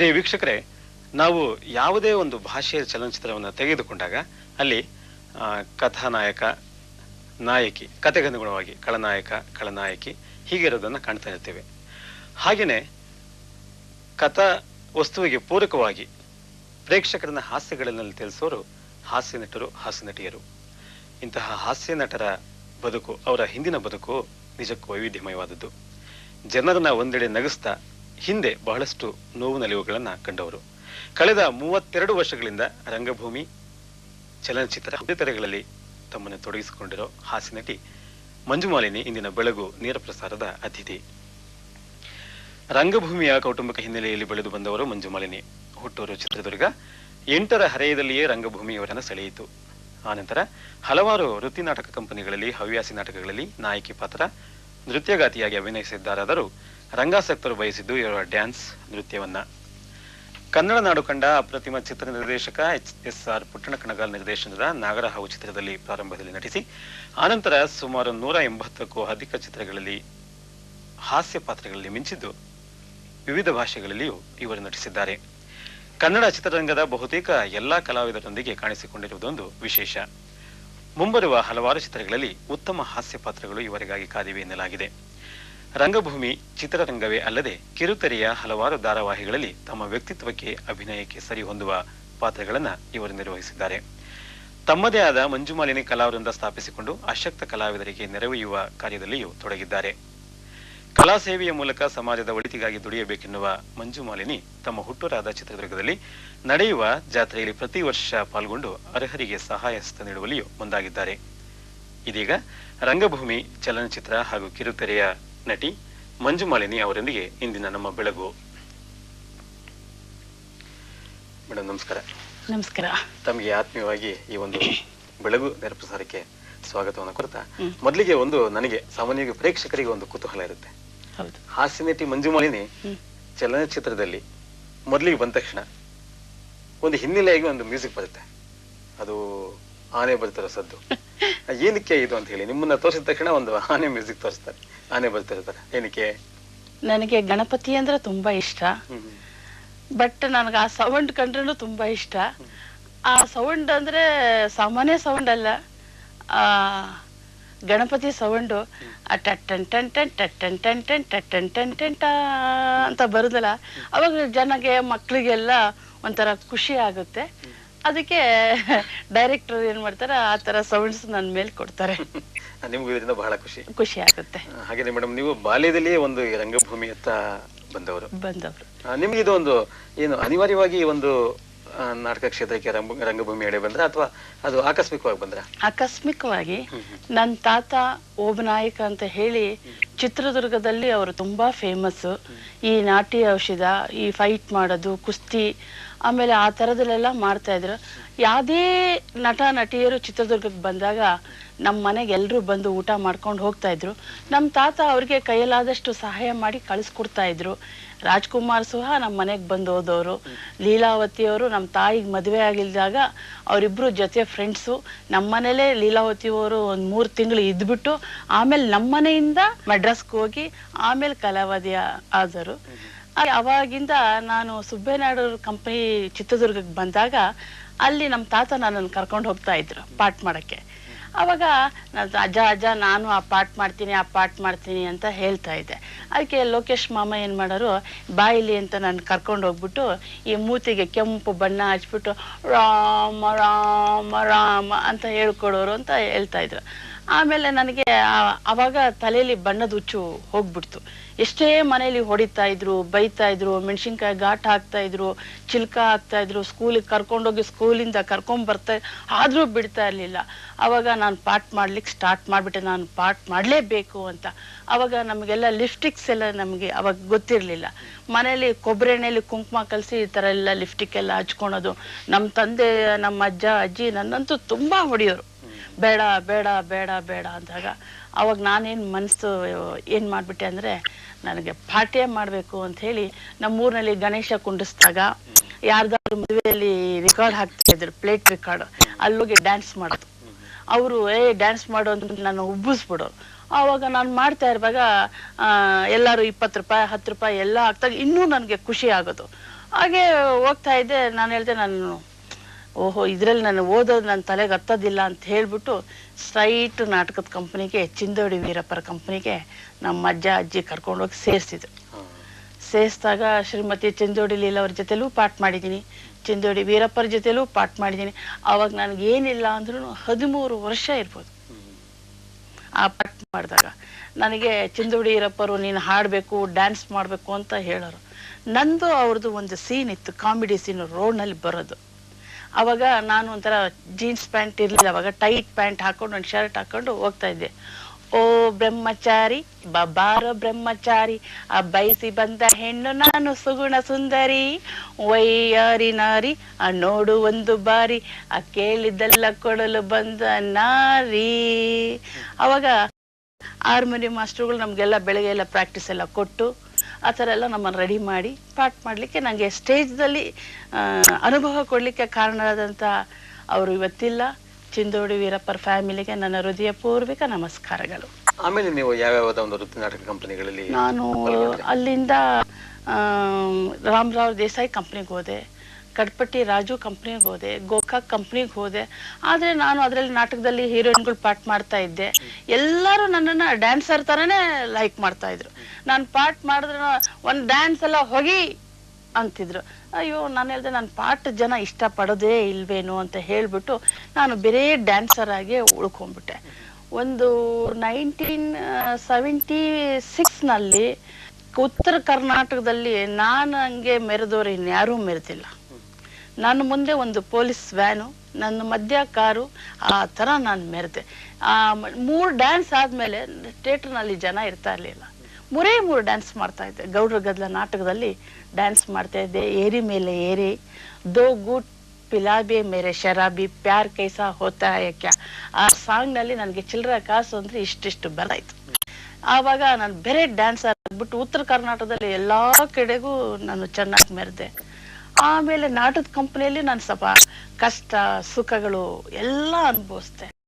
ಪ್ರಿಯ ವೀಕ್ಷಕರೇ, ನಾವು ಯಾವುದೇ ಒಂದು ಭಾಷೆಯ ಚಲನಚಿತ್ರವನ್ನು ತೆಗೆದುಕೊಂಡಾಗ ಅಲ್ಲಿ ಕಥಾನಾಯಕ, ನಾಯಕಿ, ಕಥೆಗನುಗುಣವಾಗಿ ಖಳನಾಯಕ, ಖಳನಾಯಕಿ ಹೀಗೆ ಇರೋದನ್ನು ಕಾಣ್ತಾ ಇರ್ತೇವೆ. ಹಾಗೆಯೇ ಕಥಾ ವಸ್ತುವಿಗೆ ಪೂರಕವಾಗಿ ಪ್ರೇಕ್ಷಕರನ್ನ ಹಾಸ್ಯಗಳಲ್ಲಿ ತಿಳಿಸೋರು ಹಾಸ್ಯ ನಟರು, ಹಾಸ್ಯ ನಟಿಯರು. ಇಂತಹ ಹಾಸ್ಯ ನಟರ ಬದುಕು ಅವರ ಹಿಂದಿನ ಬದುಕು ನಿಜಕ್ಕೂ ವೈವಿಧ್ಯಮಯವಾದದ್ದು. ಜನರನ್ನ ಒಂದೆಡೆ ನಗಿಸ್ತಾ ಹಿಂದೆ ಬಹಳಷ್ಟು ನೋವು ನಲಿವುಗಳನ್ನ ಕಂಡವರು. ಕಳೆದ ಮೂವತ್ತೆರಡು ವರ್ಷಗಳಿಂದ ರಂಗಭೂಮಿ ಚಲನಚಿತ್ರ ತೆರೆಗಳಲ್ಲಿ ತಮ್ಮನ್ನು ತೊಡಗಿಸಿಕೊಂಡಿರೋ ಹಾಸ್ಯ ನಟಿ ಮಂಜುಮಾಲಿನಿ ಇಂದಿನ ಬೆಳಗು ನೇರ ಪ್ರಸಾರದ ಅತಿಥಿ. ರಂಗಭೂಮಿಯ ಕೌಟುಂಬಿಕ ಹಿನ್ನೆಲೆಯಲ್ಲಿ ಬೆಳೆದು ಬಂದವರು ಮಂಜುಮಾಲಿನಿ ಹುಟ್ಟೂರು ಚಿತ್ರದುರ್ಗ ಎಂಟರ ಹರೆಯದಲ್ಲಿಯೇ ರಂಗಭೂಮಿ ಅವರನ್ನು ಸೆಳೆಯಿತು ಆನಂತರ ಹಲವಾರು ವೃತ್ತಿ ನಾಟಕ ಕಂಪನಿಗಳಲ್ಲಿ ಹವ್ಯಾಸಿ ನಾಟಕಗಳಲ್ಲಿ ನಾಯಕಿ ಪಾತ್ರ, ನೃತ್ಯಗಾತಿಯಾಗಿ ಅಭಿನಯಿಸಿದ್ದಾರಾದರೂ ರಂಗಾಸಕ್ತರು ಬಯಸಿದ್ದು ಇವರ ಡ್ಯಾನ್ಸ್ ನೃತ್ಯವನ್ನ. ಕನ್ನಡ ನಾಡು ಕಂಡ ಅಪ್ರತಿಮ ಚಿತ್ರ ನಿರ್ದೇಶಕ H S R Puttanna Kanagal ನಿರ್ದೇಶನದ ನಾಗರಹಾವು ಚಿತ್ರದಲ್ಲಿ ಪ್ರಾರಂಭದಲ್ಲಿ ನಟಿಸಿ, ಆನಂತರ ಸುಮಾರು ನೂರ ಎಂಬತ್ತಕ್ಕೂ ಅಧಿಕ ಚಿತ್ರಗಳಲ್ಲಿ ಹಾಸ್ಯ ಪಾತ್ರಗಳಲ್ಲಿ ಮಿಂಚಿದ್ದು ವಿವಿಧ ಭಾಷೆಗಳಲ್ಲಿಯೂ ಇವರು ನಟಿಸಿದ್ದಾರೆ. ಕನ್ನಡ ಚಿತ್ರರಂಗದ ಬಹುತೇಕ ಎಲ್ಲಾ ಕಲಾವಿದರೊಂದಿಗೆ ಕಾಣಿಸಿಕೊಂಡಿರುವುದೊಂದು ವಿಶೇಷ. ಮುಂಬರುವ ಹಲವಾರು ಚಿತ್ರಗಳಲ್ಲಿ ಉತ್ತಮ ಹಾಸ್ಯ ಪಾತ್ರಗಳು ಇವರಿಗಾಗಿ ಕಾದಿವೆ ಎನ್ನಲಾಗಿದೆ. ರಂಗಭೂಮಿ ಚಿತ್ರರಂಗವೇ ಅಲ್ಲದೆ ಕಿರುತೆರೆಯ ಹಲವಾರು ಧಾರಾವಾಹಿಗಳಲ್ಲಿ ತಮ್ಮ ವ್ಯಕ್ತಿತ್ವಕ್ಕೆ ಅಭಿನಯಕ್ಕೆ ಸರಿಹೊಂದುವ ಪಾತ್ರಗಳನ್ನು ಇವರು ನಿರ್ವಹಿಸಿದ್ದಾರೆ. ತಮ್ಮದೇ ಆದ ಮಂಜುಮಾಲಿನಿ ಕಲಾವೃಂದ ಸ್ಥಾಪಿಸಿಕೊಂಡು ಅಶಕ್ತ ಕಲಾವಿದರಿಗೆ ನೆರವೆಯುವ ಕಾರ್ಯದಲ್ಲಿಯೂ ತೊಡಗಿದ್ದಾರೆ. ಕಲಾ ಸೇವೆಯ ಮೂಲಕ ಸಮಾಜದ ಒಳಿತಿಗಾಗಿ ದುಡಿಯಬೇಕೆನ್ನುವ ಮಂಜುಮಾಲಿನಿ ತಮ್ಮ ಹುಟ್ಟೂರಾದ ಚಿತ್ರದುರ್ಗದಲ್ಲಿ ನಡೆಯುವ ಜಾತ್ರೆಯಲ್ಲಿ ಪ್ರತಿ ವರ್ಷ ಪಾಲ್ಗೊಂಡು ಅರ್ಹರಿಗೆ ಸಹಾಯ ಹಸ್ತ ನೀಡುವಲ್ಲಿಯೂ ಮುಂದಾಗಿದ್ದಾರೆ ಇದೀಗ ರಂಗಭೂಮಿ ಚಲನಚಿತ್ರ ಹಾಗೂ ಕಿರುತೆರೆಯ ನಟಿ ಮಂಜುಮಾಲಿನಿ ಅವರೊಂದಿಗೆ ಇಂದಿನ ನಮ್ಮ ಬೆಳಗು. ಮೇಡಮ್ ನಮಸ್ಕಾರ. ನಮಸ್ಕಾರ. ತಮಗೆ ಆತ್ಮೀಯವಾಗಿ ಈ ಒಂದು ಬೆಳಗು ನೆರಪ್ರಸಾರಕ್ಕೆ ಸ್ವಾಗತವನ್ನು ಕೊಡ್ತಾ ಮೊದಲಿಗೆ ಒಂದು ನನಗೆ ಸಾಮಾನ್ಯವಾಗಿ ಪ್ರೇಕ್ಷಕರಿಗೆ ಒಂದು ಕುತೂಹಲ ಇರುತ್ತೆ. ಹಾಸ್ಯ ನಟಿ ಮಂಜುಮಾಲಿನಿ. ಚಲನಚಿತ್ರದಲ್ಲಿ ಮೊದಲಿಗೆ ಬಂದ ತಕ್ಷಣ ಒಂದು ಹಿನ್ನೆಲೆಯಾಗಿ ಒಂದು ಮ್ಯೂಸಿಕ್ ಬರುತ್ತೆ. ಅದು ಆನೆ ಬರ್ತಾರ ಸದ್ದು. ಏನಕ್ಕೆ ಇದು ಅಂತ ಹೇಳಿ ನಿಮ್ಮನ್ನ ತೋರಿಸಿದ ತಕ್ಷಣ ಒಂದು ಆನೆ ಮ್ಯೂಸಿಕ್ ತೋರಿಸ್ತಾರೆ ಆನೆ ಬರ್ತಿರ್ತಾರೆ ಏನಕ್ಕೆ ನನಗೆ ಗಣಪತಿ ಅಂದ್ರೆ ತುಂಬಾ ಇಷ್ಟ ಬಟ್ ನನಗೆ ಆ ಸೌಂಡ್ ಕಂಡ್ರೂ ತುಂಬಾ ಇಷ್ಟ ಆ ಸೌಂಡ್ ಅಂದ್ರೆ ಸಾಮಾನ್ಯ ಸೌಂಡ್ ಅಲ್ಲ ಆ ಗಣಪತಿ ಸೌಂಡು ಆ ಟನ್ ಟನ್ ಟನ್ ಟನ್ ಟನ್ ಟನ್ ಟನ್ ಟನ್ ಟನ್ ಟ ಅಂತ ಬರುದಲ್ಲ ಅವಾಗ ಜನಗೆ ಮಕ್ಳಿಗೆಲ್ಲ ಒಂಥರ ಖುಷಿ ಆಗುತ್ತೆ ಅದಕ್ಕೆ ಡೈರೆಕ್ಟರ್ ಏನ್ ಮಾಡ್ತಾರೆ ಆ ತರ ಸೌಂಡ್ಸ್ ನನ್ನ ಮೇಲೆ ಕೊಡ್ತಾರೆ. ನಿಮ್ಗೂ ಇದರಿಂದ ಬಹಳ ಖುಷಿ. ಖುಷಿ ಆಗುತ್ತೆ. ಹಾಗೇನೆ ಮೇಡಮ್ ನೀವು ಬಾಲ್ಯದಲ್ಲಿ ಒಂದು ರಂಗಭೂಮಿಯತ್ತ ಬಂದವರು. ಬಂದವರು. ನಿಮ್ಗೆ ಇದು ಒಂದು ಏನು ಅನಿವಾರ್ಯವಾಗಿ ಒಂದು ನಾಟಕ ಕ್ಷೇತ್ರಕ್ಕೆ ರಂಗ ರಂಗಭೂಮಿ ಎಡೆ ಬಂದ್ರ ಅಥವಾ ಅದು ಆಕಸ್ಮಿಕವಾಗಿ ಬಂದ್ರ? ಆಕಸ್ಮಿಕವಾಗಿ ನನ್ನ ತಾತ ಓಬನಾಯಕ ಅಂತ ಹೇಳಿ ಚಿತ್ರದುರ್ಗದಲ್ಲಿ ಅವರು ತುಂಬಾ ಫೇಮಸ್ ಈ ನಾಟಿ ಔಷಧ ಈ ಫೈಟ್ ಮಾಡೋದು ಕುಸ್ತಿ ಆಮೇಲೆ ಆ ತರದಲ್ಲೆಲ್ಲ ಮಾಡ್ತಾ ಇದ್ರು. ಯಾವುದೇ ನಟ, ನಟಿಯರು ಚಿತ್ರದುರ್ಗಕ್ಕೆ ಬಂದಾಗ ನಮ್ಮ ಮನೆಗೆ ಎಲ್ಲರೂ ಬಂದು ಊಟ ಮಾಡ್ಕೊಂಡು ಹೋಗ್ತಾ ಇದ್ರು. ನಮ್ಮ ತಾತ ಅವ್ರಿಗೆ ಕೈಯಲ್ಲಾದಷ್ಟು ಸಹಾಯ ಮಾಡಿ ಕಳಿಸ್ಕೊಡ್ತಾ ಇದ್ರು. ರಾಜ್ಕುಮಾರ್ ಸಹ ನಮ್ಮ ಮನೆಗೆ ಬಂದು ಹೋದವರು. ಲೀಲಾವತಿಯವರು ನಮ್ಮ ತಾಯಿಗೆ ಮದುವೆ ಆಗಿಲ್ದಾಗ ಅವರಿಬ್ರು ಜೊತೆ ಫ್ರೆಂಡ್ಸು. ನಮ್ಮ ಮನೇಲೇ ಲೀಲಾವತಿಯವರು ಒಂದು ಮೂರು ತಿಂಗಳು ಇದ್ಬಿಟ್ಟು ಆಮೇಲೆ ನಮ್ಮ ಮನೆಯಿಂದ ಮಡ್ರಾಸ್ಗೆ ಹೋಗಿ ಆಮೇಲೆ ಕಲಾವಧಿ ಆದರು. ಅವಾಗಿಂದ ನಾನು ಸುಬ್ಬೇನಾಡು ಕಂಪನಿ ಚಿತ್ರದುರ್ಗಕ್ಕೆ ಬಂದಾಗ ಅಲ್ಲಿ ನಮ್ಮ ತಾತ ನನ್ನನ್ನು ಕರ್ಕೊಂಡು ಹೋಗ್ತಾ ಇದ್ರು ಪಾಠ ಮಾಡಕ್ಕೆ. ಅವಾಗ ಅಜ್ಜ ಅಜ್ಜ ನಾನು ಆ ಪಾಠ ಮಾಡ್ತೀನಿ, ಆ ಪಾಠ ಮಾಡ್ತೀನಿ ಅಂತ ಹೇಳ್ತಾ ಇದ್ದೆ. ಅದಕ್ಕೆ ಲೋಕೇಶ್ ಮಾಮ ಏನು ಮಾಡೋರು ಬಾಯಿಲಿ ಅಂತ ನಾನು ಕರ್ಕೊಂಡು ಹೋಗ್ಬಿಟ್ಟು ಈ ಮೂತಿಗೆ ಕೆಂಪು ಬಣ್ಣ ಹಚ್ಬಿಟ್ಟು, ರಾಮ ರಾಮ ರಾಮ ಅಂತ ಹೇಳ್ಕೊಡೋರು ಅಂತ ಹೇಳ್ತಾ ಇದ್ರು. ಆಮೇಲೆ ನನಗೆ ಅವಾಗ ತಲೆಯಲ್ಲಿ ಬಣ್ಣದ ಹುಚ್ಚು ಹೋಗ್ಬಿಡ್ತು. ಎಷ್ಟೇ ಮನೆಯಲ್ಲಿ ಹೊಡಿತಾ ಇದ್ರು, ಬೈತಾ ಇದ್ರು, ಮೆಣಸಿನ್ಕಾಯಿ ಘಾಟ್ ಹಾಕ್ತಾ ಇದ್ರು, ಚಿಲ್ಕ ಹಾಕ್ತಾ ಇದ್ರು ಸ್ಕೂಲಿಗೆ ಕರ್ಕೊಂಡೋಗಿ ಸ್ಕೂಲಿಂದ ಕರ್ಕೊಂಡ್ ಬರ್ತಾ ಆದ್ರೂ ಬಿಡ್ತಾ ಇರ್ಲಿಲ್ಲ. ಅವಾಗ ನಾನು ಪಾಠ ಮಾಡ್ಲಿಕ್ಕೆ ಸ್ಟಾರ್ಟ್ ಮಾಡ್ಬಿಟ್ಟೆ. ನಾನು ಪಾಠ ಮಾಡಲೇಬೇಕು ಅಂತ. ಅವಾಗ ನಮಗೆಲ್ಲ ಲಿಪ್ಸ್ಟಿಕ್ಸ್ ಎಲ್ಲ ನಮಗೆ ಅವಾಗ ಗೊತ್ತಿರಲಿಲ್ಲ. ಮನೇಲಿ ಕೊಬ್ಬರಿ ಎಣ್ಣೆಯಲ್ಲಿ ಕುಂಕುಮ ಕಲಸಿ ಈ ಥರ ಎಲ್ಲ ಲಿಪ್ಸ್ಟಿಕ್ ಎಲ್ಲ ಹಚ್ಕೊಳೋದು. ನಮ್ಮ ತಂದೆ, ನಮ್ಮ ಅಜ್ಜ, ಅಜ್ಜಿ ನನ್ನಂತೂ ತುಂಬಾ ಹೊಡೆಯೋರು. ಬೇಡ ಬೇಡ ಬೇಡ ಬೇಡ ಅಂದಾಗ ಅವಾಗ ನಾನೇನು ಮನಸ್ಸು ಏನು ಮಾಡಿಬಿಟ್ಟೆ ಅಂದರೆ ನನಗೆ ಪಾಠ್ಯ ಮಾಡಬೇಕು ಅಂತ ಹೇಳಿ ನಮ್ಮೂರಿನಲ್ಲಿ ಗಣೇಶ ಕುಂಡಿಸಿದಾಗ ಯಾರ್ದಾದ್ರು ಮದುವೆಯಲ್ಲಿ ರೆಕಾರ್ಡ್ ಹಾಕ್ತಾ ಇದ್ರು ಪ್ಲೇಟ್ ರೆಕಾರ್ಡ್ ಅಲ್ಲೋಗಿ ಡ್ಯಾನ್ಸ್ ಮಾಡೋದು. ಅವರು, ಏ ಡ್ಯಾನ್ಸ್ ಮಾಡು ನಾನು ಉಬ್ಬಿಸ್ಬಿಡು. ಆವಾಗ ನಾನು ಮಾಡ್ತಾ ಇರುವಾಗ ಎಲ್ಲರೂ ಇಪ್ಪತ್ತು ರೂಪಾಯಿ, ಹತ್ತು ರೂಪಾಯಿ ಎಲ್ಲ ಹಾಕ್ದಾಗ ಇನ್ನೂ ನನಗೆ ಖುಷಿ ಆಗೋದು. ಹಾಗೆ ಹೋಗ್ತಾ ಇದ್ದೆ, ನಾನು ಹೇಳ್ದೆ, ನಾನು ಓಹೋ, ಇದ್ರಲ್ಲಿ ನಾನು ಓದೋದು ನನ್ನ ತಲೆಗೆ ಹತ್ತೋದಿಲ್ಲ ಅಂತ ಹೇಳ್ಬಿಟ್ಟು ಸ್ಟ್ರೈಟ್ ನಾಟಕದ ಕಂಪ್ನಿಗೆ, ಚಿಂದೋಡಿ ವೀರಪ್ಪರ ಕಂಪ್ನಿಗೆ ನಮ್ಮ ಅಜ್ಜ, ಅಜ್ಜಿ ಕರ್ಕೊಂಡೋಗಿ ಸೇರಿಸಿದ್ರು. ಸೇರಿಸಿದಾಗ ಶ್ರೀಮತಿ ಚಿಂದೋಡಿ ಲೀಲವ್ರ ಜೊತೆಲೂ ಪಾಠ ಮಾಡಿದ್ದೀನಿ. ಚಿಂದೋಡಿ ವೀರಪ್ಪರ ಜೊತೆಲೂ ಪಾಠ ಮಾಡಿದ್ದೀನಿ. ಅವಾಗ ನನಗೆ ಏನಿಲ್ಲ ಅಂದ್ರೂ ಹದಿಮೂರು ವರ್ಷ ಇರ್ಬೋದು. ಆ ಪಾಠ ಮಾಡಿದಾಗ ನನಗೆ ಚಿಂದೋಡಿ ವೀರಪ್ಪರು ನೀನು ಹಾಡಬೇಕು, ಡ್ಯಾನ್ಸ್ ಮಾಡಬೇಕು ಅಂತ ಹೇಳೋರು. ನಂದು ಅವ್ರದ್ದು ಒಂದು ಸೀನ್ ಇತ್ತು, ಕಾಮಿಡಿ ಸೀನ್ ರೋಡ್ನಲ್ಲಿ ಬರೋದು. ಅವಾಗ ನಾನು ಒಂಥರ ಜೀನ್ಸ್ ಪ್ಯಾಂಟ್ ಇರಲಿಲ್ಲ, ಅವಾಗ ಟೈಟ್ ಪ್ಯಾಂಟ್ ಹಾಕೊಂಡು ಒಂದು ಶರ್ಟ್ ಹಾಕೊಂಡು ಹೋಗ್ತಾ ಇದ್ದೆ. ಓ ಬ್ರಹ್ಮಚಾರಿ, ಬಬಾರ ಬ್ರಹ್ಮಚಾರಿ, ಆ ಬಯಸಿ ಬಂದ ಹೆಣ್ಣು ನಾನು ಸುಗುಣ ಸುಂದರಿ. ವೈಯಾರಿ ನಾರಿ, ಆ ನೋಡು ಒಂದು ಬಾರಿ, ಆ ಕೇಳಿದ್ದೆಲ್ಲ ಕೊಡಲು ಬಂದ ನಾರಿ. ಅವಾಗ ಹಾರ್ಮೋನಿಯಂ ಮಾಸ್ಟರ್ಗಳು ನಮ್ಗೆಲ್ಲ ಬೆಳಗ್ಗೆ ಎಲ್ಲ ಪ್ರಾಕ್ಟೀಸ್ ಎಲ್ಲ ಕೊಟ್ಟು ಆ ಥರ ಎಲ್ಲ ನಮ್ಮನ್ನು ರೆಡಿ ಮಾಡಿ ಪಾಠ ಮಾಡಲಿಕ್ಕೆ ನನಗೆ ಸ್ಟೇಜ್ದಲ್ಲಿ ಅನುಭವ ಕೊಡಲಿಕ್ಕೆ ಕಾರಣರಾದಂಥ ಅವರು ಇವತ್ತಿಲ್ಲ. ಚಿಂದೋಡಿ ವೀರಪ್ಪರ್ ಫ್ಯಾಮಿಲಿಗೆ ನನ್ನ ಹೃದಯ ಪೂರ್ವಕ ನಮಸ್ಕಾರಗಳು. ಆಮೇಲೆ ನೀವು ಯಾವ್ಯಾವ ಒಂದು ವೃತ್ತಿ ನಾಟಕ ಕಂಪನಿಗಳಲ್ಲಿ ನಾನು ಅಲ್ಲಿಂದ ರಾಮರಾವ್ ದೇಸಾಯಿ ಕಂಪ್ನಿಗೆ ಹೋದೆ. ಕಡ್ಪಟ್ಟಿ ರಾಜು ಕಂಪ್ನಿಗೆ ಹೋದೆ, ಗೋಕಾಕ್ ಕಂಪ್ನಿಗೆ ಹೋದೆ. ಆದ್ರೆ ನಾನು ಅದರಲ್ಲಿ ನಾಟಕದಲ್ಲಿ ಹೀರೋಯಿನ್ಗಳು ಪಾಠ ಮಾಡ್ತಾ ಇದ್ದೆ. ಎಲ್ಲರೂ ನನ್ನನ್ನ ಡ್ಯಾನ್ಸರ್ ತರನೇ ಲೈಕ್ ಮಾಡ್ತಾ ಇದ್ರು. ನಾನು ಪಾಠ ಮಾಡಿದ್ರೆ ಒಂದು ಡ್ಯಾನ್ಸ್ ಎಲ್ಲ ಹೋಗಿ ಅಂತಿದ್ರು. ಅಯ್ಯೋ, ನಾನು ಹೇಳ್ದೆ ನಾನು ಪಾಠ ಜನ ಇಷ್ಟಪಡೋದೇ ಇಲ್ವೇನು ಅಂತ ಹೇಳ್ಬಿಟ್ಟು ನಾನು ಬೇರೆ ಡ್ಯಾನ್ಸರ್ ಆಗಿ ಉಳ್ಕೊಂಡ್ಬಿಟ್ಟೆ. ಒಂದು ನೈನ್ಟೀನ್ ಸೆವೆಂಟಿ ಸಿಕ್ಸ್ನಲ್ಲಿ ಉತ್ತರ ಕರ್ನಾಟಕದಲ್ಲಿ ನಾನು ಹಂಗೆ ಮೆರೆದವ್ರು ಇನ್ಯಾರೂ ಮೆರೆದಿಲ್ಲ. ನನ್ನ ಮುಂದೆ ಒಂದು ಪೊಲೀಸ್ ವ್ಯಾನು, ನನ್ನ ಮಧ್ಯ ಕಾರು, ಆ ಥರ ನಾನು ಮೆರೆದೆ ಆ, ಮೂರು ಡ್ಯಾನ್ಸ್ ಆದಮೇಲೆ ಥಿಯೇಟರ್ನಲ್ಲಿ ಜನ ಇರ್ತಾ ಇರಲಿಲ್ಲ. ಮೂರೇ ಮೂರು ಡ್ಯಾನ್ಸ್ ಮಾಡ್ತಾ ಇದ್ದೆ. ಗೌಡ್ರ ಗದ್ಲ ನಾಟಕದಲ್ಲಿ ಡ್ಯಾನ್ಸ್ ಮಾಡ್ತಾ ಇದ್ದೆ. ಏರಿ ಮೇಲೆ ಏರಿ ದೋ ಗುಟ್ ಪಿಲಾಬಿ ಮೇರೆ ಶರಾಬಿ, ಪ್ಯಾರ್ ಕೈಸಾ ಹೋತಾ ಕ್ಯಾ ಆ ಸಾಂಗ್ನಲ್ಲಿ ನನಗೆ ಚಿಲ್ಲರ ಕಾಸು ಅಂದ್ರೆ ಇಷ್ಟಿಷ್ಟು ಬರಾಯ್ತು ಆವಾಗ ನಾನು ಬೇರೆ ಡ್ಯಾನ್ಸ್ ಆಗ್ಬಿಟ್ಟು ಉತ್ತರ ಕರ್ನಾಟಕದಲ್ಲಿ ಎಲ್ಲಾ ಕಡೆಗೂ ನಾನು ಚೆನ್ನಾಗಿ ಮೆರೆದೆ ಆಮೇಲೆ ನಾಟದ ಕಂಪನಿಯಲ್ಲಿ ನಾನು ಸ್ವಲ್ಪ ಕಷ್ಟ ಸುಖಗಳು ಎಲ್ಲ ಅನುಭವಿಸ್ದೆ